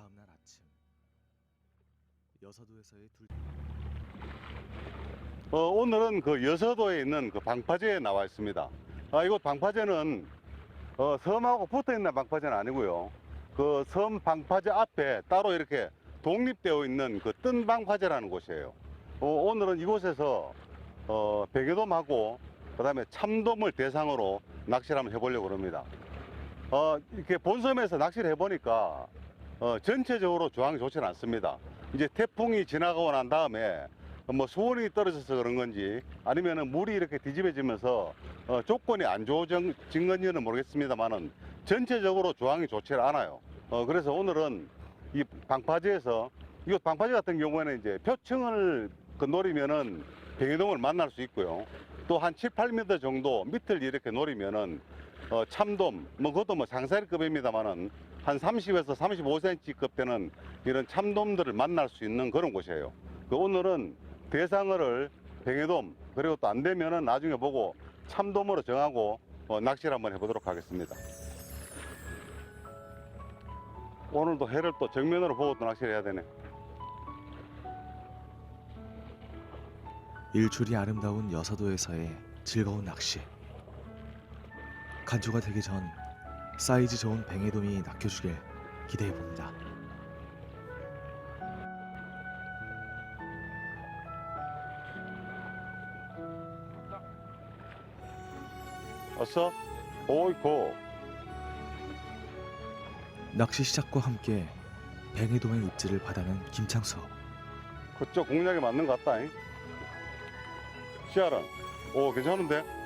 다음 날 아침 여서도에서의 둘 어, 오늘은 그 여서도에 있는 그 방파제에 나와 있습니다. 아, 이곳 방파제는 어, 섬하고 붙어 있는 방파제는 아니고요. 그 섬 방파제 앞에 따로 이렇게 독립되어 있는 그 뜬 방파제라는 곳이에요. 어, 오늘은 이곳에서 어, 백여돔하고 그다음에 참돔을 대상으로 낚시를 한번 해보려고 합니다. 어, 이렇게 본섬에서 낚시를 해보니까 어, 전체적으로 조항이 좋지는 않습니다. 이제 태풍이 지나가고 난 다음에 뭐 수온이 떨어져서 그런 건지 아니면은 물이 이렇게 뒤집어지면서 어, 조건이 안 좋아진 건지는 모르겠습니다만은 전체적으로 조항이 좋지 않아요. 어, 그래서 오늘은 이 방파제에서 이 방파제 같은 경우에는 이제 표층을 그 노리면은 병해동을 만날 수 있고요. 또 한 7, 8m 정도 밑을 이렇게 노리면은 어, 참돔, 뭐 그것도 뭐 상사리급입니다만은 한 30에서 35cm급 되는 이런 참돔들을 만날 수 있는 그런 곳이에요. 그 오늘은 대상어를 병해돔 그리고 또 안 되면은 나중에 보고 참돔으로 정하고 어, 낚시를 한번 해보도록 하겠습니다. 오늘도 해를 또 정면으로 보고 또 낚시를 해야 되네. 일출이 아름다운 여서도에서의 즐거운 낚시 간조가 되기 전 사이즈 좋은 뱅에돔이 낚여주길 기대해 봅니다. 왔어? 오이고. 낚시 시작과 함께 뱅에돔의 입질을 받아낸 김창수 그쪽 공략에 맞는 것 같다. 잉? 시알은? 오, 괜찮은데?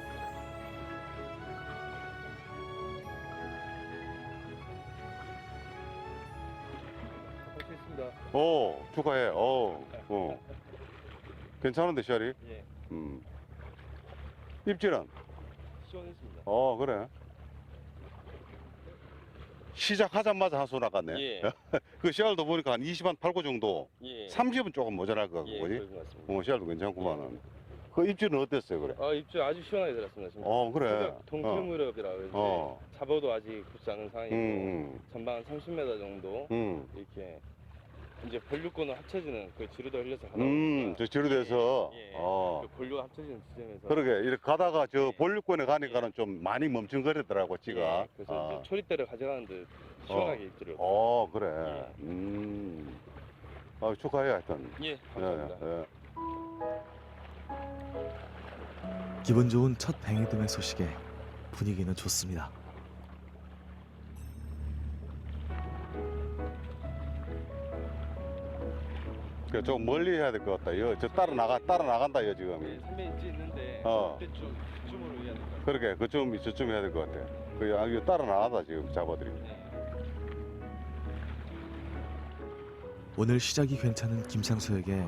오, 축하해. 어, 어. 괜찮은데, 시알이? 예, 음. 입질은? 시원했습니다. 어, 그래. 시작하자마자 한수 나갔네. 예, 그 시알도 보니까 한 20한 8고 정도. 예. 30은 조금 모자랄 거 예, 같거지? 그런 것 같습니다. 어, 시알도 괜찮구만은. 그 입질은 어땠어요, 그래? 아, 입질 아주 시원하게 들었습니다. 지금. 어, 그래. 새벽 동틀 무렵이라 그런지 어. 잡아도 아직 굳지 않은 상황이고 음, 전방 한 30m 정도 음. 이렇게 이제 본류권을 합쳐지는 그 지루도 흘려서 가다 음, 보니까 저 지루돼서, 예, 예. 어. 그 본류가 합쳐지는 지점에서 그러게, 이렇게 가다가 저 예. 본류권에 가니까는 좀 많이 멈춤거리더라고, 지가. 예, 그래서 아. 이제 초리대를 가져가는데 시원하게 입질을 어, 그래. 예. 음. 아, 축하해, 하여튼. 예, 감사합니다. 예, 예. 기분 좋은 첫 뱅에돔의 소식에 분위기는 좋습니다. 그래, 좀 멀리 해야 될 것 같다. 여, 저 따라 나가, 따라 나간다, 여, 예, 지금. 3배 입질 있는데 어. 그때쯤 그쯤으로 해야 될것 같아요. 그러게, 그쯤, 저쯤 해야 될 것 같아. 그, 아, 이거 따라 나가다, 지금, 잡아들이. 예. 오늘 시작이 괜찮은 김창수에게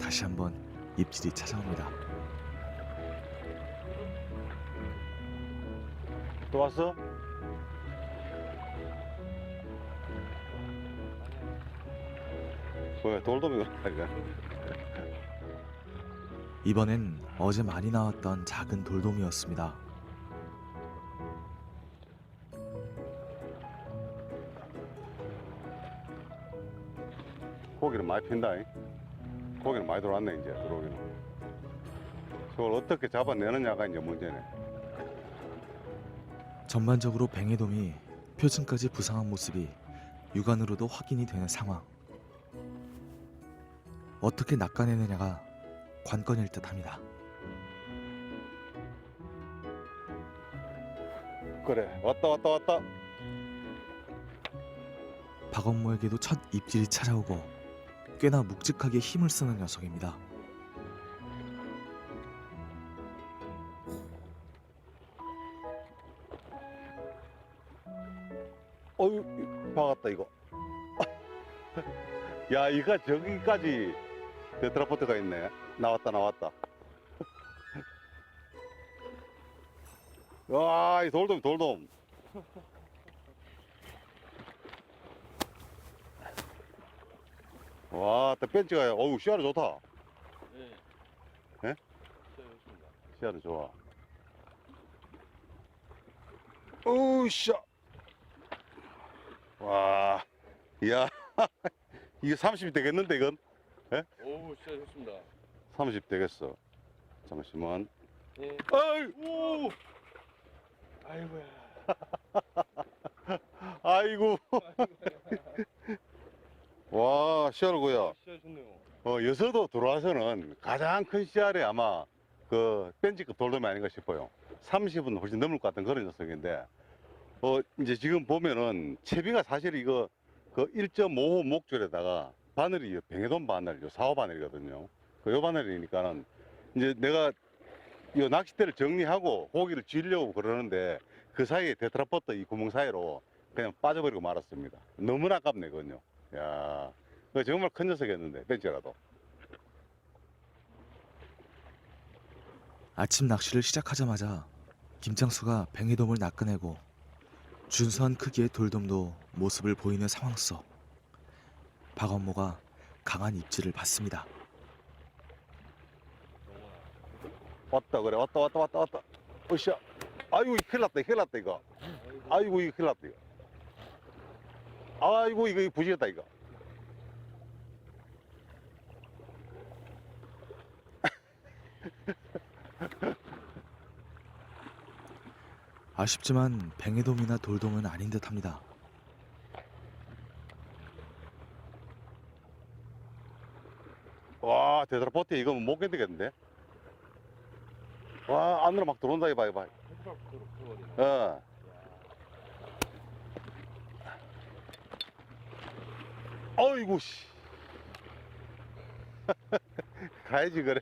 다시 한번 입질이 찾아옵니다. 또 왔어? 왜, 돌돔이 그러니까. 이번엔 어제 많이 나왔던 작은 돌돔이었습니다. 고기는 많이 핀다. 잉? 고기는 많이 들어왔네, 이제, 들어오기는. 저걸 어떻게 잡아내느냐가 이제 문제네. 전반적으로 뱅에돔이 표층까지 부상한 모습이 육안으로도 확인이 되는 상황. 어떻게 낚아내느냐가 관건일 듯 합니다. 그래, 왔다, 왔다, 왔다. 박원모에게도 첫 입질이 찾아오고 꽤나 묵직하게 힘을 쓰는 녀석입니다. 어유 박았다 이거. 야 이가 저기까지 테트라포트가 있네. 나왔다 나왔다. 와, 이 돌돔 돌돔. 와, 또 벤치가 어우 시야는 좋다. 예. 예? 시원했습니다. 시야는 좋아. 어우 샤. 와, 야. 이게 30 되겠는데 이건? 오우 진짜 좋습니다 30 되겠어. 잠시만. 예. 어이! 오 아이고야 아이고. 와, 시알구야. 진짜 좋네요 어, 여서도 들어와서는 가장 큰 씨알이 아마 그 벤치급 돌돔이 아닌가 싶어요. 30은 훨씬 넘을 것 같은 그런 녀석인데, 어, 이제 지금 보면은 채비가 사실 이거 그 1.5호 목줄에다가 바늘이 요 뱅에돔 바늘, 요 4호 바늘이거든요. 그요 바늘이니까는 이제 내가 이 낚싯대를 정리하고 고기를 쥐려고 그러는데 그 사이에 테트라포트 이 구멍 사이로 그냥 빠져버리고 말았습니다. 너무나 아깝네, 그건요. 야, 그 정말 큰 녀석이었는데, 벤치라도. 아침 낚시를 시작하자마자 김장수가 뱅에돔을 낚아내고 준수한 크기의 돌돔도 모습을 보이는 상황 속 박원모가 강한 입질을 받습니다. 왔다 그래 왔다 왔다 왔다 왔다. 으쌰 아이고 큰일 났다 큰일 났다 이거. 아이고 이거 큰일 났다 이거. 아이고 이거 이거 부지겠다 이거. 아쉽지만 뱅에돔이나 돌돔은 아닌 듯합니다. 와 대드라포트 이거 못 견디겠는데? 와 안으로 막 들어온다 이봐 이봐 어. 어이구 씨. 가야지 그래.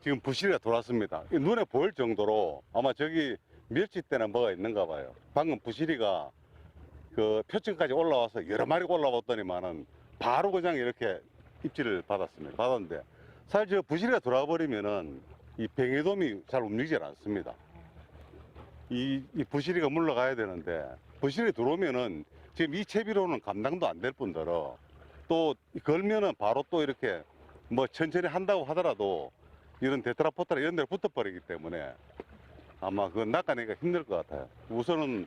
지금 부시리가 돌았습니다. 이 눈에 보일 정도로 아마 저기 멸치대나 뭐가 있는가 봐요. 방금 부시리가 그 표층까지 올라와서 여러 마리 올라왔더니만은 바로 그냥 이렇게 입질을 받았습니다 받았는데 사실 저 부시리가 돌아와 버리면은 이 뱅에돔이 잘 움직이질 않습니다 이, 이 부시리가 물러가야 되는데 부시리 들어오면은 지금 이 채비로는 감당도 안 될 뿐더러 또 걸면은 바로 또 이렇게 뭐 천천히 한다고 하더라도 이런 데트라포트나 이런 데로 붙어버리기 때문에 아마 그건 낚아내기가 힘들 것 같아요. 우선은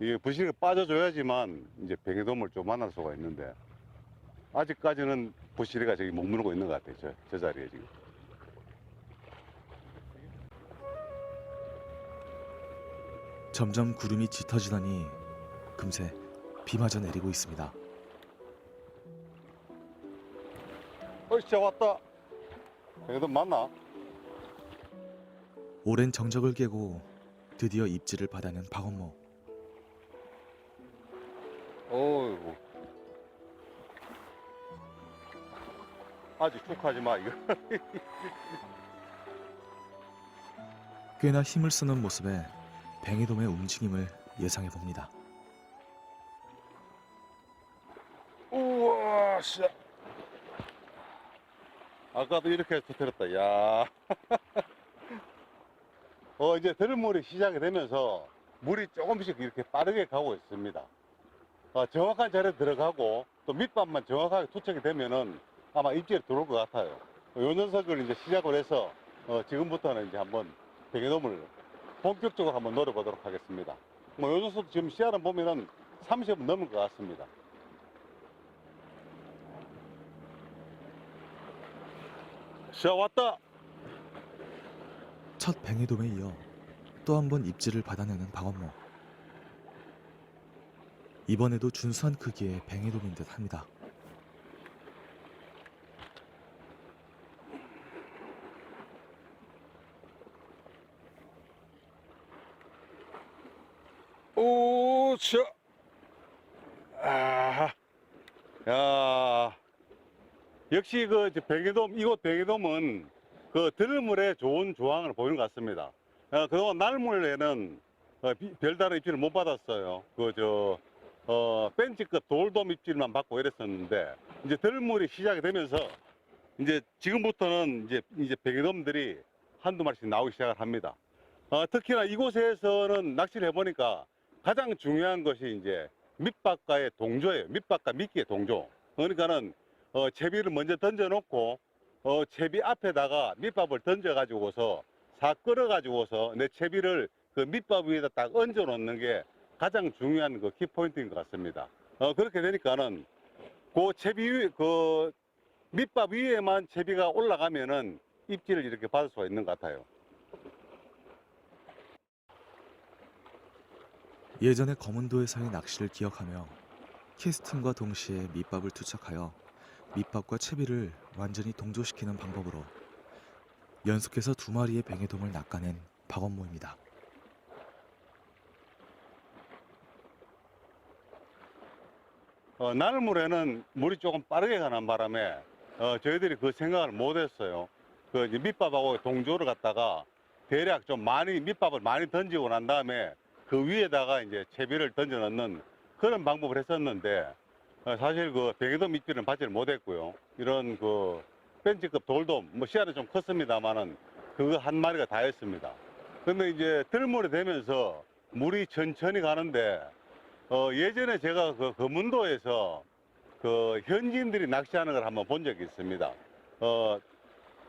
이 부시리가 빠져줘야지만 이제 뱅에돔을 좀 만날 수가 있는데 아직까지는 부시리가 저기 머무르고 있는 것 같아요. 저, 저 자리에 지금. 점점 구름이 짙어지더니 금세 비마저 내리고 있습니다. 어이, 진짜 왔다. 뱅에돔 맞나? 오랜 정적을 깨고 드디어 입질을 받아낸 박원모. 어이구. 아직 축하하지 마, 이거. 꽤나 힘을 쓰는 모습에 뱅에돔의 움직임을 예상해 봅니다. 우와, 씨. 아까도 이렇게 해서 들었다, 야. 어, 이제 들물이 시작이 되면서 물이 조금씩 이렇게 빠르게 가고 있습니다. 어, 정확한 자리에 들어가고 또 밑밥만 정확하게 투척이 되면은 아마 입질이 들어올 것 같아요. 요 녀석을 이제 시작을 해서 어, 지금부터는 이제 한번 백여돔을 본격적으로 한번 노려보도록 하겠습니다. 뭐, 요 녀석 지금 씨알은 보면은 30은 넘을 것 같습니다. 자, 왔다! 첫 뱅에돔에 이어 또 한 번 입질을 받아내는 박원모. 이번에도 준수한 크기의 뱅에돔인 듯 합니다. 오, 저. 아, 야. 역시 그 백이돔, 이곳 백이돔은 그 들물에 좋은 조항을 보이는 것 같습니다. 어, 그동안 날물에는 어, 비- 별다른 입질을 못 받았어요. 그, 저, 어, 벤치급 돌돔 입질만 받고 이랬었는데, 이제 들물이 시작이 되면서, 이제 지금부터는 이제, 이제 백이돔들이 한두 마리씩 나오기 시작을 합니다. 어, 특히나 이곳에서는 낚시를 해보니까 가장 중요한 것이 이제 밑밥과의 동조예요. 밑밥과 미끼의 동조. 그러니까는 어, 채비를 먼저 던져놓고 어, 채비 앞에다가 밑밥을 던져가지고서 사 끌어가지고서 내 채비를 그 밑밥 위에다 딱 얹어 놓는 게 가장 중요한 그 키포인트인 것 같습니다. 어, 그렇게 되니까는 그 채비 위, 그 밑밥 위에만 채비가 올라가면은 입질을 이렇게 받을 수가 있는 것 같아요. 예전에 검은도에서의 낚시를 기억하며 캐스팅과 동시에 밑밥을 투척하여 밑밥과 채비를 완전히 동조시키는 방법으로 연속해서 두 마리의 뱅에돔을 낚아낸 박원모입니다. 어, 나늘물에는 물이 조금 빠르게 가는 바람에 어, 저희들이 그 생각을 못했어요. 그 밑밥하고 동조를 갖다가 대략 좀 많이 밑밥을 많이 던지고 난 다음에 그 위에다가 이제 채비를 던져 넣는 그런 방법을 했었는데 어, 사실 그 백여돔 입질은 받지를 못했고요. 이런 그 벤치급 돌돔 뭐 씨알은 좀 컸습니다만은 그거 한 마리가 다였습니다. 근데 이제 들물이 되면서 물이 천천히 가는데 어, 예전에 제가 그 거문도에서 그 현지인들이 낚시하는 걸 한번 본 적이 있습니다. 어,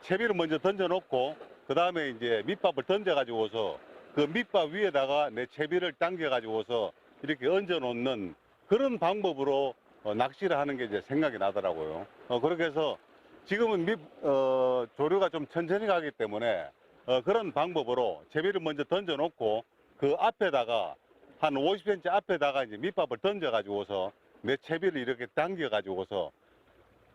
채비를 먼저 던져놓고 그 다음에 이제 밑밥을 던져가지고서 그 밑밥 위에다가 내 채비를 당겨가지고서 이렇게 얹어 놓는 그런 방법으로 어, 낚시를 하는 게 이제 생각이 나더라고요. 어, 그렇게 해서 지금은 밑, 어, 조류가 좀 천천히 가기 때문에 어, 그런 방법으로 채비를 먼저 던져 놓고 그 앞에다가 한 50cm 앞에다가 이제 밑밥을 던져가지고서 내 채비를 이렇게 당겨가지고서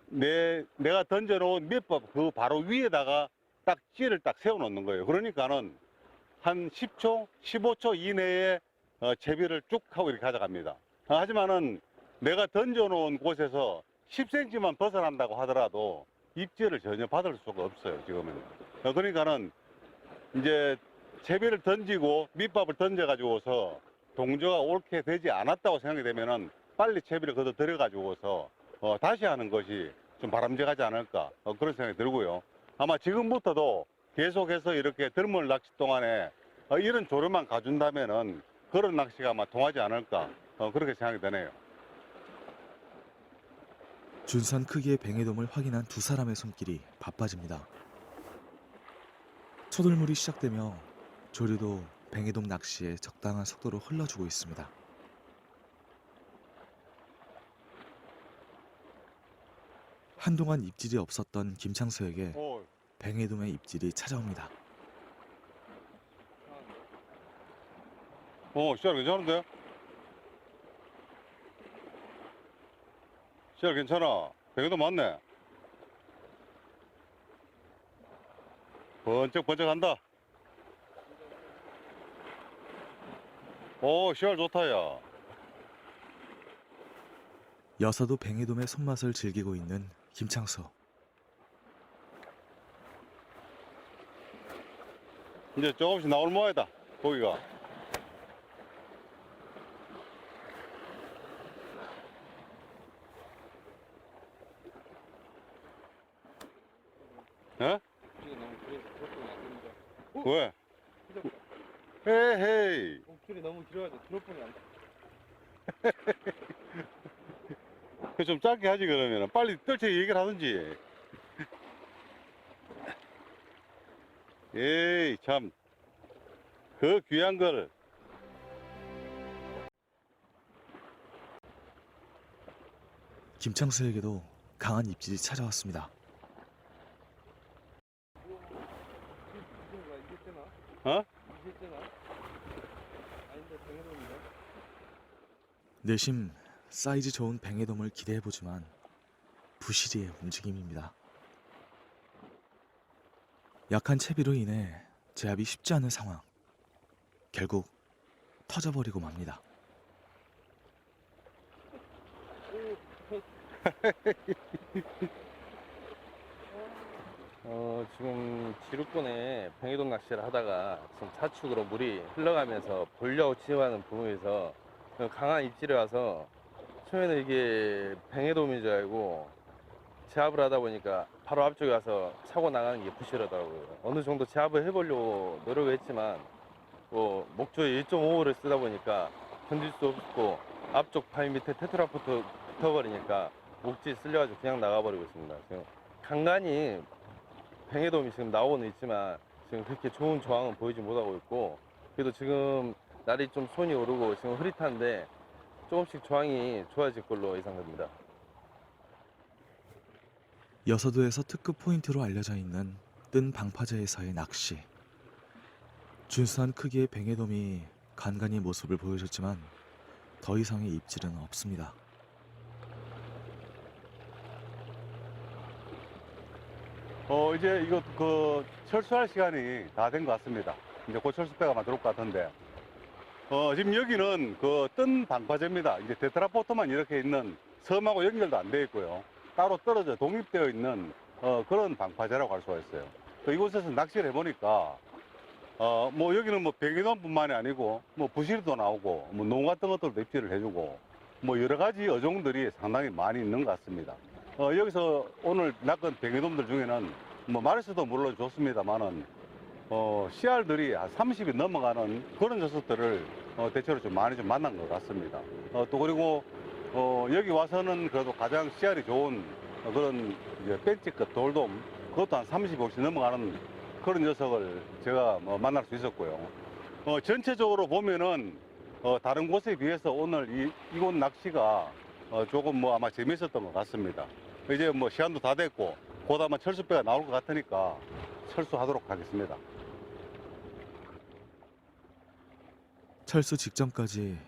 내, 내가 던져놓은 밑밥 그 바로 위에다가 딱 찌를 딱 세워놓는 거예요. 그러니까는 한 10초, 15초 이내에 어, 채비를 쭉 하고 이렇게 가져갑니다. 아, 하지만은 내가 던져놓은 곳에서 10cm만 벗어난다고 하더라도 입질을 전혀 받을 수가 없어요, 지금은. 어, 그러니까는 이제 채비를 던지고 밑밥을 던져가지고서 동조가 옳게 되지 않았다고 생각이 되면은 빨리 채비를 걷어 들여가지고서 어, 다시 하는 것이 좀 바람직하지 않을까 어, 그런 생각이 들고요. 아마 지금부터도 계속해서 이렇게 들물 낚시 동안에 어, 이런 조류만 가준다면은 그런 낚시가 아마 통하지 않을까 어, 그렇게 생각이 드네요. 준선 크기의 뱅에돔을 확인한 두 사람의 손길이 바빠집니다. 초들물이 시작되며 조류도 뱅에돔 낚시에 적당한 속도로 흘러주고 있습니다. 한동안 입질이 없었던 김창수에게 오, 뱅에돔의 입질이 찾아옵니다. 어, 시알 괜찮은데? 시알 괜찮아. 백에도 맞네. 번쩍 번쩍 한다. 오, 시알 좋다, 야. 여서도 뱅에돔의 손맛을 즐기고 있는 김창수. 이제 조금씩 나올 모양이다, 고기가. 안 됩니다. 왜? 헤헤이. 어, 길이 너무 길어가지고 드롭봉이 안 돼. 그 좀 짧게 하지 그러면 빨리 떨쳐 얘기를 하든지. 에이 참. 그 귀한 걸. 김창수에게도 강한 입질이 찾아왔습니다. 어? 내심 사이즈 좋은 뱅에돔을 기대해보지만 부시리의 움직임입니다. 약한 채비로 인해 제압이 쉽지 않은 상황. 결국 터져버리고 맙니다. 어, 지금 지루권에 병해돔 낚시를 하다가 지금 차축으로 물이 흘러가면서 볼려고 치유하는 부분에서 강한 입질이 와서 처음에는 이게 병해돔인 줄 알고 제압을 하다 보니까 바로 앞쪽에 와서 차고 나가는 게 부실하더라고요. 어느 정도 제압을 해보려고 노력을 했지만 뭐 목조에 1.5호를 쓰다 보니까 견딜 수 없고 앞쪽 바위 밑에 테트라포트 붙어버리니까 목지 쓸려가지고 그냥 나가버리고 있습니다. 지금 간간히 뱅에돔이 지금 나오고는 있지만 지금 그렇게 좋은 저항은 보이지 못하고 있고 그래도 지금 날이 좀 손이 오르고 지금 흐릿한데 조금씩 조항이 좋아질 걸로 예상됩니다. 여서도에서 특급 포인트로 알려져 있는 뜬 방파제에서의 낚시. 준수한 크기의 뱅에돔이 간간히 모습을 보여줬지만 더 이상의 입질은 없습니다. 어 이제 이거 그 철수할 시간이 다 된 것 같습니다. 이제 곧 철수배가 막 들어올 것 같은데. 어 지금 여기는 그 뜬 방파제입니다. 이제 테트라포트만 이렇게 있는 섬하고 연결도 안 되어 있고요. 따로 떨어져 독립되어 있는 어 그런 방파제라고 할 수가 있어요. 또 이곳에서 낚시를 해보니까 어 뭐 여기는 뭐 백인원뿐만이 아니고 뭐 부실도 나오고 뭐 농 같은 것들도 입질을 해주고 뭐 여러 가지 어종들이 상당히 많이 있는 것 같습니다. 어, 여기서 오늘 낚은 백이돔들 중에는 뭐 마리수도 물론 좋습니다만은 어, 씨알들이 한 30이 넘어가는 그런 녀석들을 어, 대체로 좀 많이 좀 만난 것 같습니다. 어, 또 그리고 어, 여기 와서는 그래도 가장 씨알이 좋은 어, 그런 이제 벤치급 돌돔 그것도 한 30, 50 넘어가는 그런 녀석을 제가 뭐 만날 수 있었고요. 어, 전체적으로 보면은 어, 다른 곳에 비해서 오늘 이, 이곳 낚시가 어, 조금 뭐 아마 재밌었던 것 같습니다. 이제 뭐 시간도 다 됐고 곧 아마 철수배가 나올 것 같으니까 철수하도록 하겠습니다. 철수 직전까지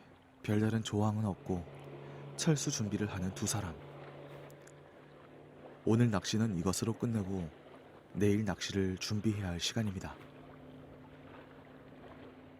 별다른 조항은 없고 철수 준비를 하는 두 사람. 오늘 낚시는 이것으로 끝내고 내일 낚시를 준비해야 할 시간입니다.